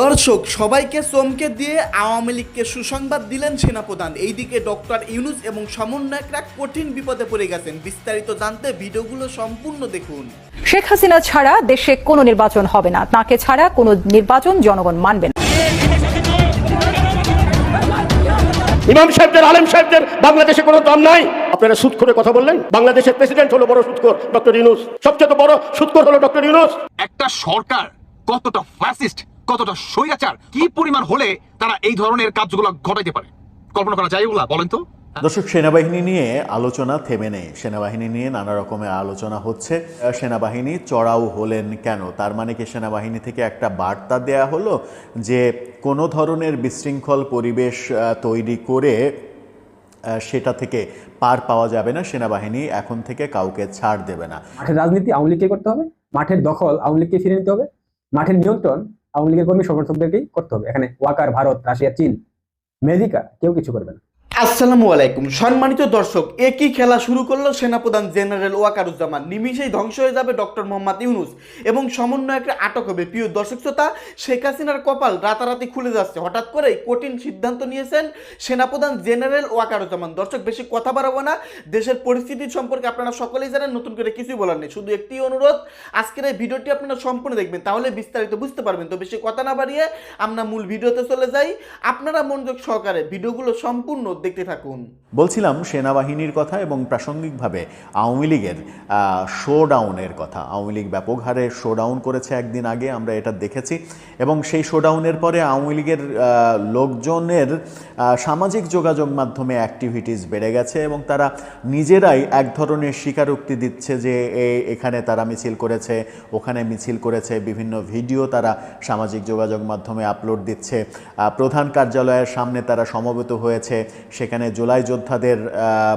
দর্শক সবাইকে চমকে দিয়ে আওয়ামী লীগকে সুসংবাদ দিলেন সেনাপ্রধান। এইদিকে ডক্টর ইউনুস এবং সমন্বয়করা কঠিন বিপদে পড়ে গেছেন। বিস্তারিত জানতে ভিডিওগুলো সম্পূর্ণ দেখুন। শেখ হাসিনা ছাড়া দেশে কোনো নির্বাচন হবে না। তাকে ছাড়া কোনো নির্বাচন জনগণ মানবে না। ইমাম সাহেবদের আলেম সাহেবদের বাংলাদেশে কোনো দাম নাই। আপনারা সুদ করে কথা বললেন? বাংলাদেশের প্রেসিডেন্ট হলো বড় সুদখোর ডক্টর ইউনুস। সবচেয়ে বড় সুদখোর হলো ডক্টর ইউনুস। একটা সরকার কতটা ফ্যাসিস্ট কতটা স্বৈরাচার কি পরিমাণ হলে তারা এই ধরনের কাজগুলো ঘটাইতে পারে? কল্পনা করা যায় ওগুলা বলেন তো। দর্শক সেনাবাহিনী নিয়ে আলোচনা থেমে নেই। সেনাবাহিনী নিয়ে নানা রকমের আলোচনা হচ্ছে। সেনাবাহিনী চড়াও হলেন কেন? তার মানে কি সেনাবাহিনী থেকে একটা বার্তা দেয়া হলো যে কোনো ধরনের বিশৃঙ্খল পরিবেশ আহ, তৈরি করে আহ, সেটা থেকে পার পাওয়া যাবে না। সেনাবাহিনী এখন থেকে কাউকে ছাড় দেবে না। মাঠের রাজনীতি আওয়ামী লীগকে করতে হবে। মাঠের দখল আওয়ামী লীগকে ফিরে নিতে হবে। মাঠের নিয়ন্ত্রণ আওয়ামী লীগের কর্মী সমর্থকদেরকেই করতে হবে। এখানে ওয়াকার, ভারত, রাশিয়া, চীন মেজিকা কেউ কিছু করবে না। আসসালামু আলাইকুম। সম্মানিত দর্শক, একই খেলা শুরু করল সেনাপ্রধান জেনারেল ওয়াকারুজ্জামান। নিমিষেই ধ্বংস হয়ে যাবে ডক্টর মোহাম্মদ ইউনুস এবং সমন্বয়করা আটক হবে। প্রিয় দর্শক শ্রোতা, শেখ হাসিনার কপাল রাতারাতি খুলে যাচ্ছে। হঠাৎ করেই কঠিন সিদ্ধান্ত নিয়েছেন সেনাপ্রধান জেনারেল ওয়াকারুজ্জামান। দর্শক, বেশি কথা বাড়াবো না। দেশের পরিস্থিতি সম্পর্কে আপনারা সকলেই জানেন, নতুন করে কিছুই বলার নেই। শুধু একটি অনুরোধ, আজকের এই ভিডিওটি আপনারা সম্পূর্ণ দেখবেন, তাহলে বিস্তারিত বুঝতে পারবেন। তো বেশি কথা না বাড়িয়ে আমরা মূল ভিডিওতে চলে যাই। আপনারা মনোযোগ সহকারে ভিডিওগুলো সম্পূর্ণ দেখতে থাকুন। বলছিলাম সেনাবাহিনীর কথা এবং প্রাসঙ্গিকভাবে আওয়ামী লীগের শোডাউনের কথা। আওয়ামী লীগ ব্যাপক হারে শোডাউন করেছে একদিন আগে, আমরা এটা দেখেছি। এবং সেই শোডাউনের পরে আওয়ামী লীগের লোকজনের সামাজিক যোগাযোগ মাধ্যমে অ্যাক্টিভিটিস বেড়ে গেছে এবং তারা নিজেরাই এক ধরনের স্বীকারোক্তি দিচ্ছে যে এখানে তারা মিছিল করেছে, ওখানে মিছিল করেছে। বিভিন্ন ভিডিও তারা সামাজিক যোগাযোগ মাধ্যমে আপলোড দিচ্ছে। প্রধান কার্যালয়ের সামনে তারা সমবেত হয়েছে। সেখানে জুলাই যোদ্ধাদের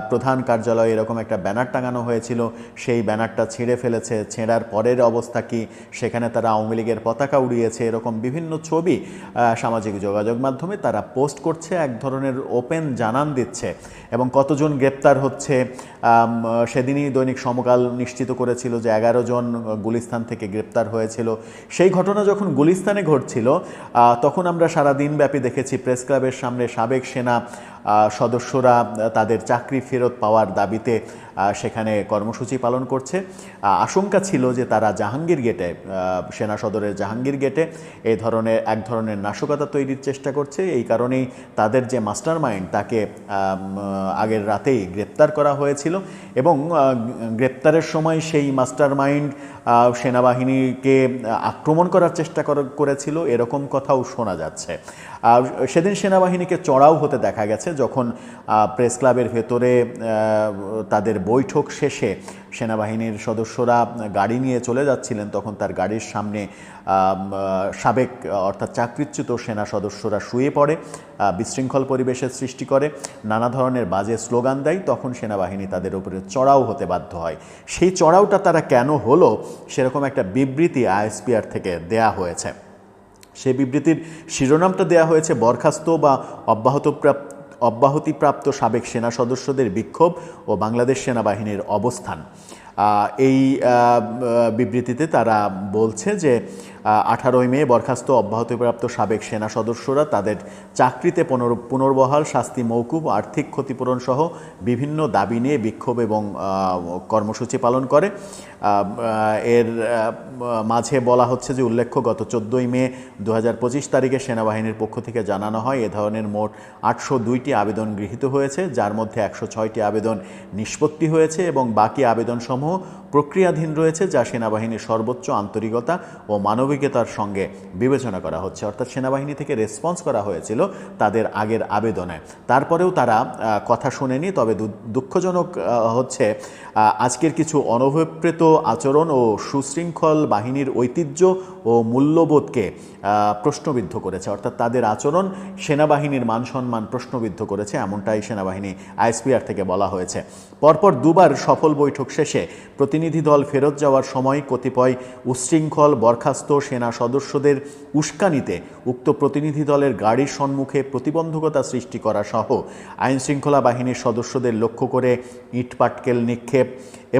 প্রধান কার্যালয়ে এরকম একটা ব্যানার টাঙানো হয়েছিল। সেই ব্যানারটা ছিঁড়ে ফেলেছে। ছেঁড়ার পরের অবস্থা কি? সেখানে তারা আওয়ামী লীগের পতাকা উড়িয়েছে। এরকম বিভিন্ন ছবি সামাজিক যোগাযোগ মাধ্যমে তারা পোস্ট করছে। এক ধরনের ওপেন জানান দিচ্ছে। এবং কতজন গ্রেপ্তার হচ্ছে? সেদিনই দৈনিক সমকাল নিশ্চিত করেছিল যে এগারো জন গুলিস্তান থেকে গ্রেপ্তার হয়েছিল। সেই ঘটনা যখন গুলিস্তানে ঘটছিল তখন আমরা সারা দিনব্যাপী দেখেছি প্রেস ক্লাবের সামনে সাবেক সেনা সদস্যরা তাদের চাকরি ফেরত পাওয়ার দাবিতে সেখানে কর্মসূচি পালন করছে। আশঙ্কা ছিল যে তারা জাহাঙ্গীর গেটে সেনা সদরের জাহাঙ্গীর গেটে এই ধরনের, এক ধরনের নাশকতা তৈরির চেষ্টা করছে। এই কারণেই তাদের যে মাস্টার মাইন্ড তাকে আগের রাতেই গ্রেপ্তার করা হয়েছিল এবং গ্রেপ্তারের সময় সেই মাস্টার মাইন্ড সেনাবাহিনীকে আক্রমণ করার চেষ্টা করেছিল। এরকম কথাও শোনা যাচ্ছে। সেদিন সেনাবাহিনীকে চড়াও হতে দেখা গেছে যখন প্রেস ক্লাবের ভেতরে তাদের বৈঠক শেষে সেনাবাহিনীর সদস্যরা গাড়ি নিয়ে চলে যাচ্ছিলেন। তখন তার গাড়ির সামনে সাবেক, অর্থাৎ চাকরিচ্যুত সেনা সদস্যরা শুয়ে পড়ে বিশৃঙ্খল পরিবেশের সৃষ্টি করে, নানা ধরনের বাজে স্লোগান দেয়। তখন সেনাবাহিনী তাদের উপরে চড়াও হতে বাধ্য হয়। সেই চড়াওটা তারা কেন হলো সেরকম একটা বিবৃতি আইএসপিআর থেকে দেয়া হয়েছে। সেই বিবৃতির শিরোনামটা দেয়া হয়েছে বরখাস্ত বা অব্যাহতপ্রাপ্ত অব্যাহতিপ্রাপ্ত সাবেক সেনা সদস্যদের বিক্ষোভ ও বাংলাদেশ সেনাবাহিনীর অবস্থান। এই বিবৃতিতে তারা বলছে যে আঠারোই মে বরখাস্ত অব্যাহতিপ্রাপ্ত সাবেক সেনা সদস্যরা তাদের চাকরিতে পুনর- পুনর্বহাল, শাস্তি মৌকুব আর্থিক ক্ষতিপূরণ সহ বিভিন্ন দাবি নিয়ে বিক্ষোভ এবং কর্মসূচি পালন করে। এর মাঝে বলা হচ্ছে যে উল্লেখ্য, গত চোদ্দোই মে দু হাজার পঁচিশ তারিখে সেনাবাহিনীর পক্ষ থেকে জানানো হয়, এ ধরনের মোট আটশো দুইটি আবেদন গৃহীত হয়েছে, যার মধ্যে একশো ছয়টি আবেদন নিষ্পত্তি হয়েছে এবং বাকি আবেদনসমূহ প্রক্রিয়াধীন রয়েছে যা সেনাবাহিনীর সর্বোচ্চ আন্তরিকতা ও মানবিকতার সঙ্গে বিবেচনা করা হচ্ছে। অর্থাৎ সেনাবাহিনী থেকে রেসপন্স করা হয়েছিল তাদের আগের আবেদনে। তারপরেও তারা কথা শোনেনি, তবে দুঃখজনক হচ্ছে আজকের কিছু অনভিপ্রেত আচরণ ও সুশৃঙ্খল বাহিনীর ঐতিহ্য ও মূল্যবোধকে প্রশ্নবিদ্ধ করেছে। অর্থাৎ তাদের আচরণ সেনাবাহিনীর মান সম্মান প্রশ্নবিদ্ধ করেছে, এমনটাই সেনাবাহিনী আইএসপিআর থেকে বলা হয়েছে। পরপর দুবার সফল বৈঠক শেষে প্রতিনিধি দল ফেরত যাওয়ার সময় কতিপয় উচ্ছৃঙ্খল বরখাস্ত সেনা সদস্যদের উস্কানিতে উক্ত প্রতিনিধি দলের গাড়ির সম্মুখে প্রতিবন্ধকতা সৃষ্টি করা সহ আইনশৃঙ্খলা বাহিনীর সদস্যদের লক্ষ্য করে ইটপাটকেল নিক্ষেপ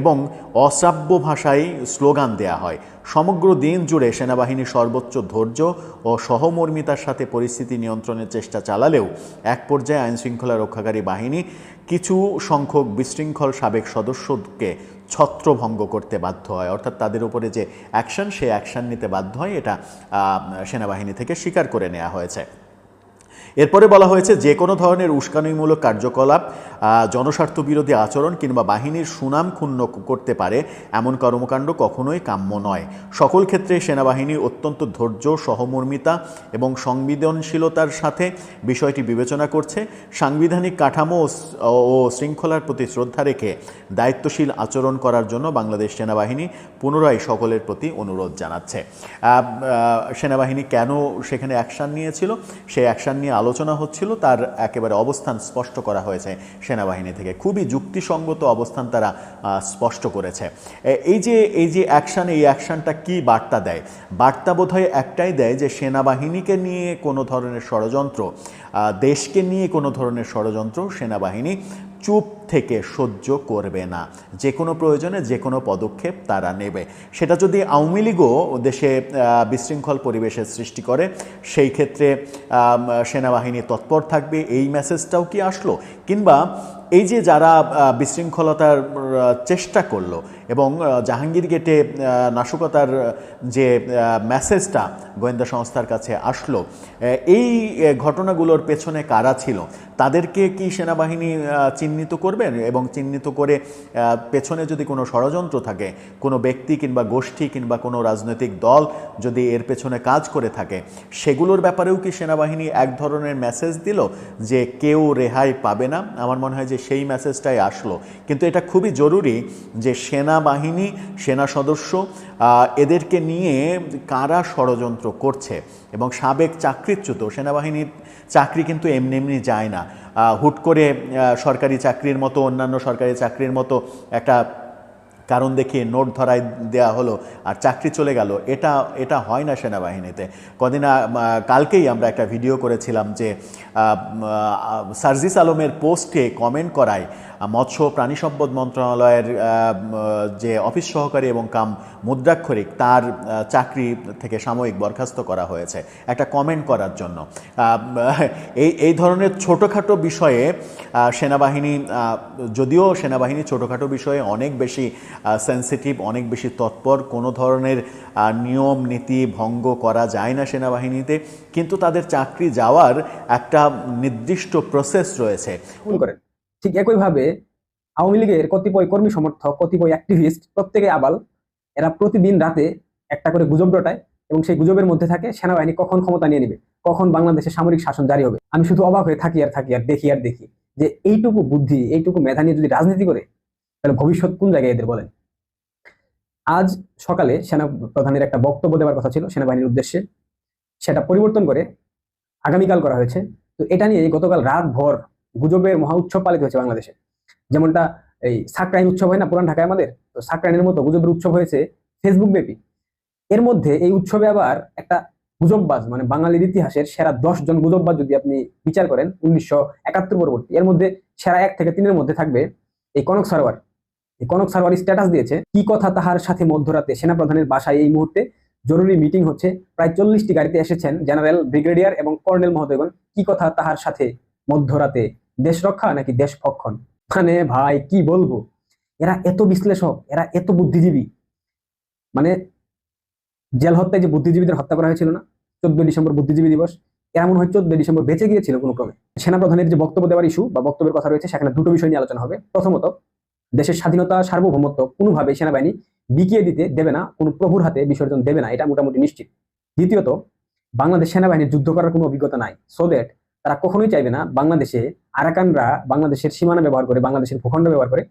এবং অশ্রাব্য ভাষায় স্লোগান দেয়া হয়। সমগ্র দিন জুড়ে সেনাবাহিনী সর্বোচ্চ ধৈর্য ও সহমর্মিতার সাথে পরিস্থিতি নিয়ন্ত্রণের চেষ্টা চালালেও এক পর্যায়ে আইনশৃঙ্খলা রক্ষাকারী বাহিনী কিছু সংখ্যক বিশৃঙ্খল সাবেক সদস্যকে ছত্রভঙ্গ করতে বাধ্য হয়। অর্থাৎ তাদের উপরে যে অ্যাকশন সে অ্যাকশন নিতে বাধ্য হয়। এটা সেনাবাহিনী থেকে স্বীকার করে নেওয়া হয়েছে। এরপরে বলা হয়েছে যে কোনো ধরনের উস্কানিমূলক কার্যকলাপ জনস্বার্থ বিরোধী আচরণ কিংবা বাহিনীর সুনাম ক্ষুণ্ণ করতে পারে এমন কর্মকাণ্ড কখনোই কাম্য নয়। সকল ক্ষেত্রে সেনাবাহিনী অত্যন্ত ধৈর্য, সহমর্মিতা এবং সংবেদনশীলতার সাথে বিষয়টি বিবেচনা করছে। সাংবিধানিক কাঠামো ও শৃঙ্খলার প্রতি শ্রদ্ধা রেখে দায়িত্বশীল আচরণ করার জন্য বাংলাদেশ সেনাবাহিনী পুনরায় সকলের প্রতি অনুরোধ জানাচ্ছে। সেনাবাহিনী কেন সেখানে অ্যাকশান নিয়েছিল? সেই অ্যাকশান নিয়ে আলোচনা হচ্ছিল, তার একেবারে অবস্থান স্পষ্ট করা হয়েছে। সেনাবাহিনী থেকে খুবই যুক্তিসঙ্গত অবস্থান তারা স্পষ্ট করেছে। এই যে এই যে অ্যাকশান, এই অ্যাকশানটা কি বার্তা দেয়? বার্তা বোধহয় একটাই দেয় যে, সেনাবাহিনীকে নিয়ে কোনো ধরনের ষড়যন্ত্র দেশকে নিয়ে কোনো ধরনের ষড়যন্ত্র সেনাবাহিনী চুপ থেকে সহ্য করবে না। যে কোনো প্রয়োজনে যে কোনো পদক্ষেপ তারা নেবে। সেটা যদি আওয়ামী লীগও দেশে বিশৃঙ্খল পরিবেশের সৃষ্টি করে, সেই ক্ষেত্রে সেনাবাহিনী তৎপর থাকবে। এই মেসেজটাও কি আসলো? কিংবা এই যে যারা বিশৃঙ্খলতার চেষ্টা করল এবং জাহাঙ্গীর গেটে নাশকতার যে মেসেজটা গোয়েন্দা সংস্থার কাছে আসলো এই ঘটনাগুলোর পেছনে কারা ছিল? তাদেরকে কি সেনাবাহিনী চিহ্নিত করবেন এবং চিহ্নিত করে পেছনে যদি কোনো ষড়যন্ত্র থাকে, কোনো ব্যক্তি কিংবা গোষ্ঠী কিংবা কোনো রাজনৈতিক দল যদি এর পেছনে কাজ করে থাকে, সেগুলোর ব্যাপারেও কি সেনাবাহিনী এক ধরনের মেসেজ দিল যে কেউ রেহাই পাবে না? আমার মনে হয় যে সেই মেসেজটাই আসলো। কিন্তু এটা খুবই জরুরি যে সেনাবাহিনী, সেনা সদস্য এদেরকে নিয়ে কারা ষড়যন্ত্র করছে? এবং সাবেক চাকরিচ্যুত সেনাবাহিনীর চাকরি কিন্তু এমনি এমনি যায় না। হুট করে সরকারি চাকরির মতো, অন্যান্য সরকারি চাকরির মতো একটা কারণ দেখিয়ে নোট ধরায় দেয়া হলো আর চাকরি চলে গেল। এটা এটা হয় না সেনাবাহিনীতে। কদিন কালকেই আমরা একটা ভিডিও করেছিলাম যে সার্জিস আলমের পোস্টে কমেন্ট করায় মৎস্য প্রাণী সম্পদ মন্ত্রণালয়ের যে অফিস সহকারী এবং কাম মুদ্রাক্ষরিক, তার চাকরি থেকে সাময়িক বরখাস্ত করা হয়েছে। একটা কমেন্ট করার জন্য। এই এই ধরনের ছোটোখাটো বিষয়ে সেনাবাহিনী যদিও সেনাবাহিনী ছোটোখাটো বিষয়ে অনেক বেশি সেন্সিটিভ অনেক বেশি তৎপর, কোনো ধরনের নিয়ম, নীতি ভঙ্গ করা যায় না সেনাবাহিনীতে, কিন্তু তাদের চাকরি যাওয়ার একটা নির্দিষ্ট প্রসেস রয়েছে। করেন? ঠিক একইভাবে আওয়ামী লীগের কতিপয় কর্মী সমর্থক, কতিপয় অ্যাক্টিভিস্ট প্রত্যেকে আবাল, এরা প্রতিদিন রাতে একটা করে গুজব রটায় এবং সেই গুজবের মধ্যে থাকে, সেনাবাহিনী কখন ক্ষমতা নিয়ে নেবে, কখন বাংলাদেশে সামরিক শাসন জারি হবে। আমি শুধু অবাক হয়ে থাকি আর থাকি আর দেখি আর দেখি যে এইটুকু বুদ্ধি, এইটুকু মেধা নিয়ে যদি রাজনীতি করে, তাহলে ভবিষ্যৎ কোন জায়গায় এদের বলেন? আজ সকালে সেনা প্রধানের একটা বক্তব্য দেওয়ার কথা ছিল সেনাবাহিনীর উদ্দেশ্যে। সেটা পরিবর্তন করে আগামীকাল করা হয়েছে। তো এটা নিয়ে গতকাল রাত ভর গুজবের মহা উৎসব পালিত হয়েছে বাংলাদেশে। যেমনটা এই সাকরাইন উৎসব হয় না, পুরান ঢাকায় আমাদের? তো সাকরাইনের মতো গুজবের উৎসব হয়েছে ফেসবুক ব্যাপী। এর মধ্যে এই উৎসবে আবার একটা গুজববাজ মানে বাঙালির ইতিহাসের সেরা দশ জন গুজববাজ যদি আপনি বিচার করেন, উনিশশো একাত্তর পরবর্তী। এর মধ্যে সেরা এক থেকে তিনের মধ্যে থাকবে এই কনক সারোয়ার। এই কনক সারোয়ার স্ট্যাটাস দিয়েছে, কি কথা তাহার সাথে মধ্যরাতে? সেনাপ্রধানের বাসায় এই মুহূর্তে জরুরি মিটিং হচ্ছে। প্রায় চল্লিশটি গাড়িতে এসেছেন জেনারেল ব্রিগেডিয়ার এবং কর্নেল মহোদয়গণ, কি কথা তাহার সাথে মধ্যরাতে? দেশ রক্ষা নাকি দেশ ভক্ষণ? মানে ভাই, কি বলব? এরা এত বিশ্লেষক, এরা এত বুদ্ধিজীবী। মানে জেল হত্যায় যে বুদ্ধিজীবীদের হত্যা করা হয়েছিল না চোদ্দ ডিসেম্বর বুদ্ধিজীবী দিবস, এরা মনে হয় চোদ্দ ডিসেম্বর বেঁচে গিয়েছিল কোনো ক্রমে। সেনাপ্রধানের যে বক্তব্য দেওয়ার ইস্যু বা বক্তব্যের কথা রয়েছে, সেখানে দুটো বিষয় নিয়ে আলোচনা হবে। প্রথমত, দেশের স্বাধীনতা, সার্বভৌমত্ব কোনোভাবে সেনাবাহিনী বিকিয়ে দিতে দেবে না, কোনো প্রভুর হাতে বিসর্জন দেবে না, এটা মোটামুটি নিশ্চিত। দ্বিতীয়ত, বাংলাদেশ সেনাবাহিনীর যুদ্ধ করার কোনো অভিজ্ঞতা নাই। সো দ্যাট তারা কখনোই চাইবে না বাংলাদেশে আরাকানরা বাংলাদেশের সীমানা ব্যবহার করে, বাংলাদেশের ভূখণ্ড ব্যবহার করে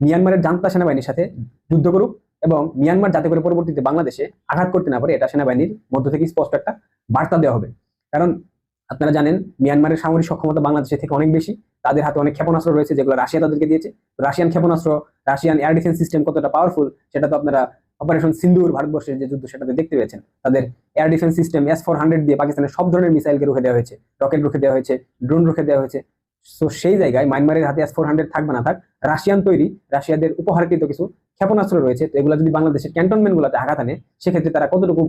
মিয়ানমারের জান্তা সেনাবাহিনীর সাথে যুদ্ধ করুক এবং মিয়ানমার যাতে করে পরবর্তীতে বাংলাদেশে আঘাত করতে না পারে, এটা সেনাবাহিনীর মধ্য থেকে স্পষ্ট একটা বার্তা দেওয়া হবে। কারণ আপনারা জানেন মিয়ানমারের সামরিক সক্ষমতা বাংলাদেশের থেকে অনেক বেশি, তাদের হাতে অনেক ক্ষেপণাস্ত্র রয়েছে যেগুলো রাশিয়া তাদেরকে দিয়েছে। রাশিয়ান ক্ষেপণাস্ত্র, রাশিয়ান এয়ার ডিফেন্স সিস্টেম কতটা পাওয়ারফুল সেটা তো আপনারা অপারেশন সিন্দুর ভারতবর্ষের যে যুদ্ধ সেটাতে দেখতে পেয়েছেন, তাদের air defence system S four hundred দিয়ে পাকিস্তানের সব ধরনের মিসাইলকে রুখে দেওয়া হয়েছে রকেট রুখে দেওয়া হয়েছে ড্রোন রুখে দেওয়া হয়েছে। তো সেই জায়গায় মায়ানমারের হাতে এস ফোর হান্ড্রেড থাকবে না থাক রাশিয়ান তৈরি, রাশিয়াদের উপহারকৃত কিছু ক্ষেপণাস্ত্র রয়েছে তো এগুলো যদি বাংলাদেশের ক্যান্টনমেন্ট গুলোতে আঘাত আনে, সেক্ষেত্রে তারা কতটুকু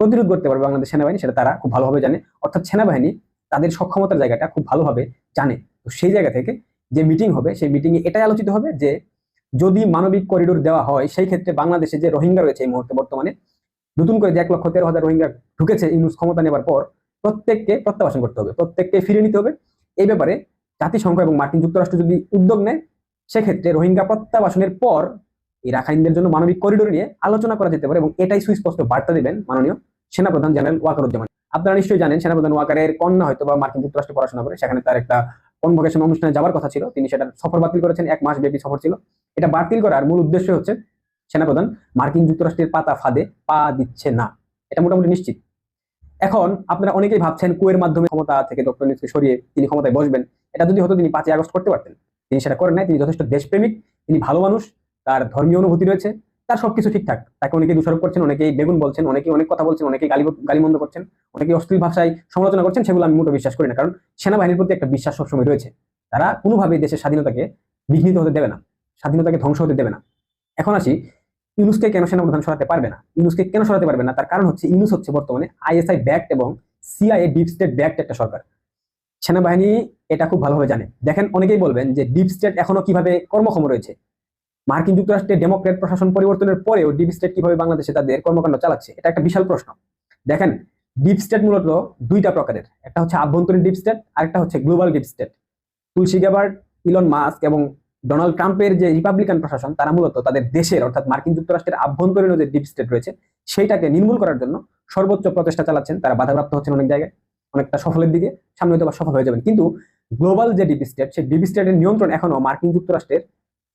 প্রতিরোধ করতে পারবে বাংলাদেশ সেনাবাহিনী সেটা তারা খুব ভালোভাবে জানে। অর্থাৎ সেনাবাহিনী তাদের সক্ষমতার জায়গাটা খুব ভালোভাবে জানে। তো সেই জায়গা থেকে যে মিটিং হবে, সেই মিটিংয়ে এটাই আলোচিত হবে যে যদি মানবিক করিডোর দেওয়া হয়, সেই ক্ষেত্রে বাংলাদেশে যে রোহিঙ্গা রয়েছে এই মুহূর্তে বর্তমানে, নতুন করে যে এক লক্ষ তেরো হাজার রোহিঙ্গা ঢুকেছে ইউনুস ক্ষমতা নেবার পর, প্রত্যেককে প্রত্যাবাসন করতে হবে, প্রত্যেককে ফিরিয়ে নিতে হবে। এই ব্যাপারে জাতিসংঘ এবং মার্কিন যুক্তরাষ্ট্র যদি উদ্যোগ নেয়, সেক্ষেত্রে রোহিঙ্গা প্রত্যাবাসনের পর এই রাখাইনদের জন্য মানবিক করিডোর নিয়ে আলোচনা করা যেতে পারে এবং এটাই সুস্পষ্ট বার্তা দেবেন মাননীয় সেনাপ্রধান জেনারেল ওয়াকার ওয়াকারুজ্জামান। আপনারা নিশ্চয়ই জানেন, সেনাপ্রধান ওয়াকারের কন্যা হয়তো বা মার্কিন যুক্তরাষ্ট্রে পড়াশোনা করে, সেখানে তার একটা কনভোকেশন অনুষ্ঠানে যাওয়ার কথা ছিল, তিনি সেটার সফর বাতিল করেছেন, এক মাস ব্যাপী সফর ছিল। এটা বাতিল করার মূল উদ্দেশ্য হচ্ছে সেনাপ্রধান মার্কিন যুক্তরাষ্ট্রের পাতা ফাঁদে পা দিচ্ছে না। এটা মোটামুটি নিশ্চিত। এখন আপনারা অনেকেই ভাবছেন কুয়ের মাধ্যমে ক্ষমতা থেকে ডক্টর নিউজকে সরিয়ে তিনি ক্ষমতায় বসবেন। এটা যদি হতো তিনি পাঁচই আগস্ট করতে পারতেন। তিনি সেটা করেন নাই, তিনি যথেষ্ট দেশপ্রেমিক, তিনি ভালো মানুষ, তার ধর্মীয় অনুভূতি রয়েছে। তার সবকিছু ঠিকঠাক। তাকে অনেকেই দোষারোপ করছেন, অনেকেই বেগুন বলছেন, অনেকেই অনেক কথা বলছেন, অনেকেই গালি গালিমন্দ করছেন, অনেকেই অশ্লীল ভাষায় সমালোচনা করছেন, সেগুলো আমি মোটো বিশ্বাস করি না। কারণ সেনাবাহিনীর প্রতি একটা বিশ্বাস সবসময় রয়েছে। তারা কোনোভাবেই দেশের স্বাধীনতাকে বিঘ্নিত হতে দেবে না, স্বাধীনতাকে ধ্বংস হতে দেবে না। এখন আসি, ইউনুসকে কেন সেনাপ্রধান সরাতে পারবে না? ইউনুসকে কেন সরাতে পারবে না? তার কারণ হচ্ছে, ইউনুস হচ্ছে বর্তমানে আইএসআই ব্যাক্ট এবং সিআইএ ডিপ স্টেট ব্যাক্ট একটা সরকার। সেনাবাহিনী এটা খুব ভালোভাবে জানে। দেখেন, অনেকেই বলবেন যে ডিপ স্টেট এখনও কীভাবে কর্মক্ষম রয়েছে? মার্কিন যুক্তরাষ্ট্রের ডেমোক্রেট প্রশাসন পরিবর্তনের পরেও ডিপ স্টেট কীভাবে বাংলাদেশে তাদের কর্মকাণ্ড চালাচ্ছে, এটা একটা বিশাল প্রশ্ন। দেখেন, ডিপ স্টেট মূলত দুইটা প্রকারের, একটা হচ্ছে আভ্যন্তরীণ ডিপ স্টেট, আর একটা হচ্ছে global deep state. Tulsi Gabbard Elon Musk এবং ডোনাল্ড ট্রাম্পের যে রিপাবলিকান প্রশাসন, তারা মূলত তাদের দেশের, অর্থাৎ মার্কিন যুক্তরাষ্ট্রের আভ্যন্তরীণ যে ডিপ স্টেট রয়েছে, সেইটাকে নির্মূল করার জন্য সর্বোচ্চ প্রচেষ্টা চালাচ্ছেন। তারা বাধাপ্রাপ্ত হচ্ছেন অনেক জায়গায়, অনেকটা সফলের দিকে, সামনে হয়তো সফল হয়ে যাবেন। কিন্তু গ্লোবাল যে ডিপ স্টেট, সেই ডিপ স্টেটের নিয়ন্ত্রণ এখনও মার্কিন যুক্তরাষ্ট্রের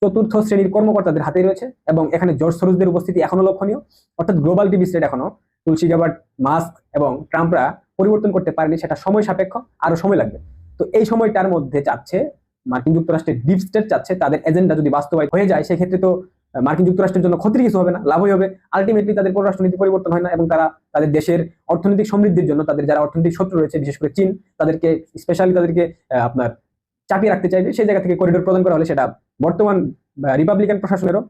চতুর্থ শ্রেণির কর্মকর্তাদের হাতেই রয়েছে এবং এখানে জর্জ সরোজদের উপস্থিতি এখনও লক্ষণীয়। অর্থাৎ গ্লোবাল ডিপ স্টেট এখনও তুলসী গ্যাবার্ড মাস্ক এবং ট্রাম্পরা পরিবর্তন করতে পারেনি, সেটা সময় সাপেক্ষ, আরও সময় লাগবে। তো এই সময়টার মধ্যে চাচ্ছে মার্কিন যুক্তরাষ্ট্রের ডিপ স্টেট চাচ্ছে, তাদের এজেন্ডা যদি বাস্তবায়িত হয়ে যায়, সেক্ষেত্রে তো মার্কিন যুক্তরাষ্ট্রের জন্য ক্ষতির কিছু হবে না, লাভই হবে। আলটিমেটলি তাদের পররাষ্ট্রনীতি পরিবর্তন হয় না এবং তারা তাদের দেশের অর্থনৈতিক সমৃদ্ধির জন্য, তাদের যারা অর্থনৈতিক শত্রু রয়েছে, বিশেষ করে চীন, তাদেরকে, স্পেশালি তাদেরকে আপনার চাপিয়ে রাখতে চাইবে, সেই জায়গা থেকে করিডোর প্রদান করা হলে সেটা বর্তমান রিপাবলিকান প্রশাসনেরও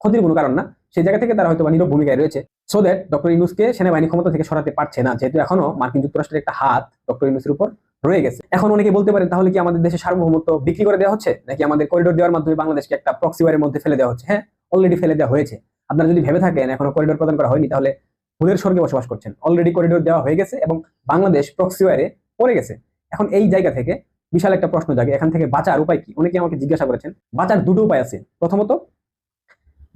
ক্ষতির কোনো কারণ না। সেই জায়গা থেকে তারা হয়তো নীরব ভূমিকায় রয়েছে। সো দ্যাট ডক্টর ইউনুসকে সেনাবাহিনী ক্ষমতা থেকে সরাতে পারছে না, যেহেতু এখনও মার্কিন যুক্তরাষ্ট্রের একটা হাত ডক্টর ইউনুসের উপর রয়ে গেছে। এখন অনেকে বলতে পারেন, তাহলে কি আমাদের দেশের সার্বভৌমত্ব বিক্রি করে দেওয়া হচ্ছে? নাকি আমাদের করিডোর দেওয়ার মাধ্যমে বাংলাদেশকে একটা প্রক্সিওয়ারের মধ্যে ফেলে দেওয়া হচ্ছে? হ্যাঁ অলরেডি ফেলে দেওয়া হয়েছে। আপনারা যদি ভেবে থাকেন এখনও করিডোর প্রদান করা হয়নি, তাহলে ভুলের স্বর্গে বসবাস করছেন। অলরেডি করিডোর দেওয়া হয়ে গেছে এবং বাংলাদেশ প্রক্সিওয়ারে পড়ে গেছে। এখন এই জায়গা থেকে বিশাল একটা প্রশ্ন জাগে, এখান থেকে বাঁচার উপায় কি? অনেকে আমাকে জিজ্ঞাসা করেছেন, বাঁচার দুটো উপায় আছে। প্রথমত,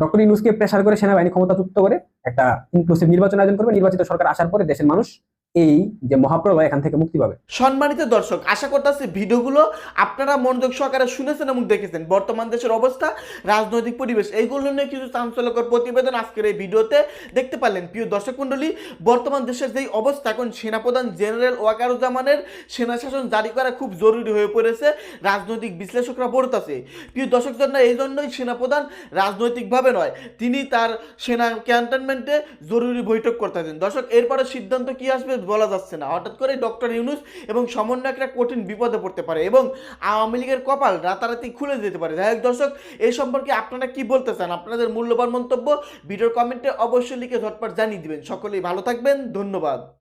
ডক্টর ইউনুসকে প্রেশার করে সেনাবাহিনী ক্ষমতাচ্যুত করে একটা ইনক্লুসিভ নির্বাচন আয়োজন করবে। নির্বাচিত সরকার আসার পরে দেশের মানুষ এই যে মহাপ্রলয় এখান থেকে মুক্তি পাবে। সম্মানিত দর্শক, আশা করতেছি ভিডিওগুলো আপনারা মনোযোগ সহকারে শুনেছেন এবং দেখেছেন। বর্তমান দেশের অবস্থা, রাজনৈতিক পরিবেশ, এইগুলো নিয়ে কিছু চাঞ্চল্যকর প্রতিবেদন আজকের এই ভিডিওতে দেখতে পারলেন। প্রিয় দর্শক মণ্ডলী, বর্তমান দেশের যেই অবস্থা, এখন সেনাপ্রধান জেনারেল ওয়াকারুজ্জামানের সেনা শাসন জারি করা খুব জরুরি হয়ে পড়েছে, রাজনৈতিক বিশ্লেষকরা বলতেছে। প্রিয় দর্শক জন্য এই জন্যই সেনাপ্রধান রাজনৈতিকভাবে নয়, তিনি তার সেনা ক্যান্টনমেন্টে জরুরি বৈঠক করতেছেন। দর্শক, এরপরে সিদ্ধান্ত কি আসবে? বলা যাচ্ছে না। হঠাৎ করে ডক্টর ইউনুস এবং সমন্বয়করা কঠিন বিপদে পড়তে পারে এবং আওয়ামী লীগের কপাল রাতারাতি খুলে যেতে পারে। যাই হোক দর্শক এই সম্পর্কে আপনারা কি বলতে চান? আপনাদের মূল্যবান মন্তব্য ভিডিওর কমেন্টে অবশ্যই লিখে ঝটপট জানিয়ে দিবেন। সকলেই ভালো থাকবেন। ধন্যবাদ।